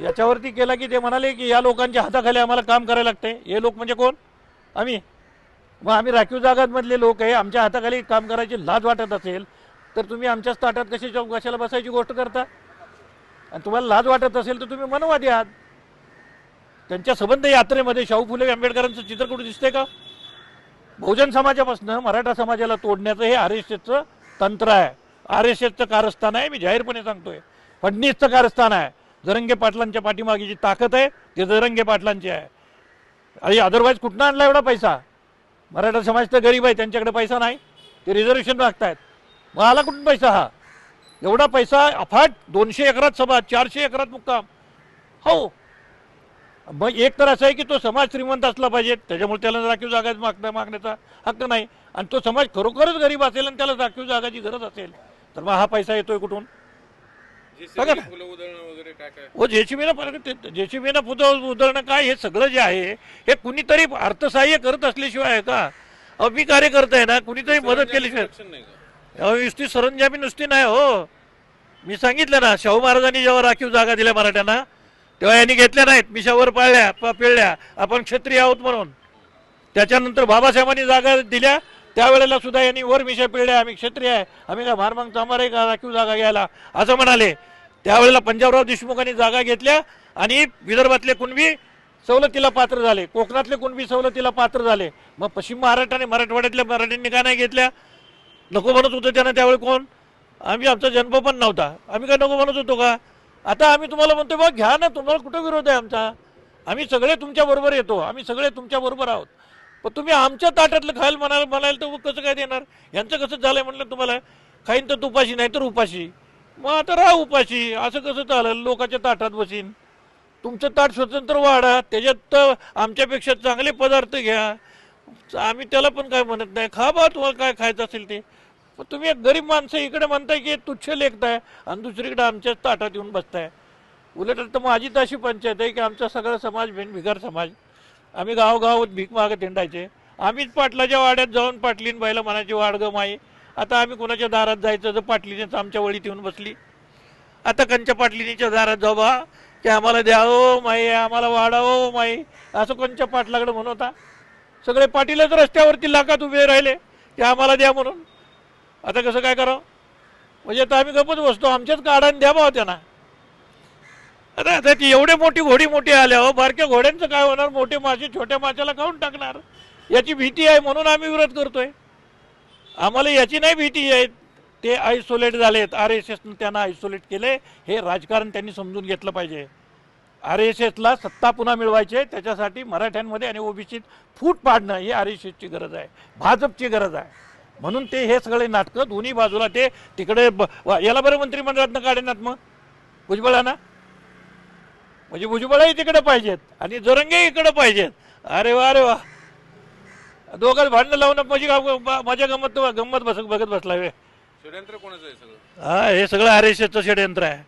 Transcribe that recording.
याच्यावरती केला की ते म्हणाले की या लोकांच्या हाताखाली आम्हाला काम करायला लागते हे लोक म्हणजे कोण? आम्ही. मग आम्ही राखीव जागांमधले लोक आहे. आमच्या हाताखाली काम करायची लाज वाटत असेल तर तुम्ही आमच्याच ताटात कशी कशाला बसायची गोष्ट करता? आणि तुम्हाला लाज वाटत असेल तर तुम्ही मनवादी आहात त्यांच्या संबंध यात्रेमध्ये शाहू फुले आंबेडकरांचं चित्र कुठे दिसतंय का? बहुजन समाजापासून मराठा समाजाला तोडण्याचं हे आर एस एसचं तंत्र आहे. आर एस एसचं कारस्थान आहे मी जाहीरपणे सांगतोय. फडणीसचं कारस्थान आहे. जरंगे पाटलांच्या पाठीमागे जी ताकद आहे ते जरंगे पाटलांची आहे. आणि अदरवाईज कुठनं आणला एवढा पैसा? मराठा समाज तर गरीब आहे त्यांच्याकडे पैसा नाही. ते रिझर्वेशन मागतायत. मग आला कुठून पैसा हा? एवढा पैसा अफाट दोनशे एकरात सभा चारशे एकरात मुक्काम. हो. मग एक तर असं आहे की तो समाज श्रीमंत असला पाहिजे त्याच्यामुळे त्याला राखीव जागा मागण्या मागण्याचा हक्क नाही. आणि तो समाज खरोखरच गरीब असेल आणि त्याला राखीव जागाची गरज असेल. तर मग हा पैसा येतोय कुठून? बघा ना. फुलं उधळणं वगैरे काय काय? हो जेसीबीनं जेसीबीनं पुतळ उधळणं काय हे सगळं जे आहे हे कुणीतरी अर्थसहाय्य करत असल्याशिवाय आहे का? अहो मी कार्यकर्ता आहे ना कुणीतरी मदत केल्याशिवाय. Action नाही का? अहो नुसती सरंजामी नुसती नाही हो. मी सांगितलं ना शाहू महाराजांनी जेव्हा राखीव जागा दिल्या मराठ्यांना तेव्हा यांनी घेतल्या नाहीत मिशावर पाळल्या प- पिळल्या आपण क्षत्रिय आहोत म्हणून. त्याच्यानंतर बाबासाहेबांनी जागा दिल्या त्यावेळेला सुद्धा यांनी वर मिशा पिळल्या आम्ही क्षत्रिय आहे आम्ही काय मारमांग चांबार आहे का राखीव जागा घ्यायला. असं म्हणाले. त्यावेळेला पंजाबराव देशमुखांनी जागा घेतल्या आणि विदर्भातले कुणबी सवलतीला पात्र झाले. कोकणातले कुणबी सवलतीला पात्र झाले. मग पश्चिम महाराष्ट्र आणि मराठवाड्यातल्या मराठ्यांनी का नाही घेतल्या? नको म्हणत होतं त्यांना त्यावेळी कोण? आम्ही आमचा जन्म पण नव्हता. आम्ही काय नको म्हणत होतो का? आता आम्ही तुम्हाला म्हणतो बा घ्या ना तुम्हाला कुठं विरोध आहे आमचा? आम्ही सगळे तुमच्याबरोबर येतो. आम्ही सगळे तुमच्याबरोबर आहोत. पण तुम्ही आमच्या ताटातलं खायला म्हणाल म्हणाल तर मग कसं काय देणार? यांचं कसं झालंय म्हटलं तुम्हाला? खाईन तर तुपाशी नाही तर उपाशी. मग आता राहू उपाशी. असं कसं चालेल? लोकांच्या ताटात बसीन. तुमचं ताट स्वतंत्र वाढा. त्याच्यात तर आमच्यापेक्षा चांगले पदार्थ घ्या. आम्ही त्याला पण काय म्हणत नाही. खा बा तुम्हाला काय खायचं असेल ते. पण तुम्ही एक गरीब माणसं इकडे म्हणताय की तुच्छ लेखताय आणि दुसरीकडे आमच्याच ताटात येऊन बसताय. उलट तर माझी तर अशी पंचायत आहे की आमचा सगळा समाज बिन भिकार समाज. आम्ही गावगावात भीक मागत हिंडायचे. आम्हीच पाटलाच्या वाड्यात जाऊन पाटलीन बाईला म्हणायची वाडग माई आता आम्ही कोणाच्या दारात जायचं? तर पाटलीनेच आमच्या वळीत येऊन बसली. आता कंच्या पाटलिनीच्या दारात जाऊ बा. की आम्हाला द्या माई आम्हाला वाढावं माई. असं कोणच्या पाटलाकडे म्हणत होता सगळे पाटीलच रस्त्यावरती लाखात उभे राहिले. की आम्हाला द्या म्हणून. आता कसं काय करावं? म्हणजे आता आम्ही गपच बसतो. आमच्याच काढान द्या बा त्यांना. आता आता ती एवढे मोठी घोडी मोठी आल्या हो. बारक्या घोड्यांचं काय होणार? मोठे मासे छोट्या माशाला खाऊन टाकणार? याची भीती आहे म्हणून आम्ही विरोध करतोय. आम्हाला याची नाही भीती आहे. ते आयसोलेट झालेत. आर एस एसनं त्यांना आयसोलेट केले हे राजकारण त्यांनी समजून घेतलं पाहिजे. आर एस एसला सत्ता पुन्हा मिळवायचे त्याच्यासाठी मराठ्यांमध्ये आणि ओबीसीत फूट पाडणं ही आर एस एसची गरज आहे. भाजपची गरज आहे. म्हणून ते हे सगळे नाटकं दोन्ही बाजूला ते तिकडे ब- वा- याला बरं मंत्रिमंडळातनं काढेनात मग? भुजबळांना? म्हणजे भुजबळही तिकडे पाहिजेत आणि जरंगे इकडे पाहिजेत. अरे वा अरे वा. दोघात भांडणं लावून माझी माझ्या गंमत गंमत बस बघत बसला वे. षडयंत्र कोणाचं आहे सगळं? हा हे सगळं आर एस एसचं षडयंत्र आहे.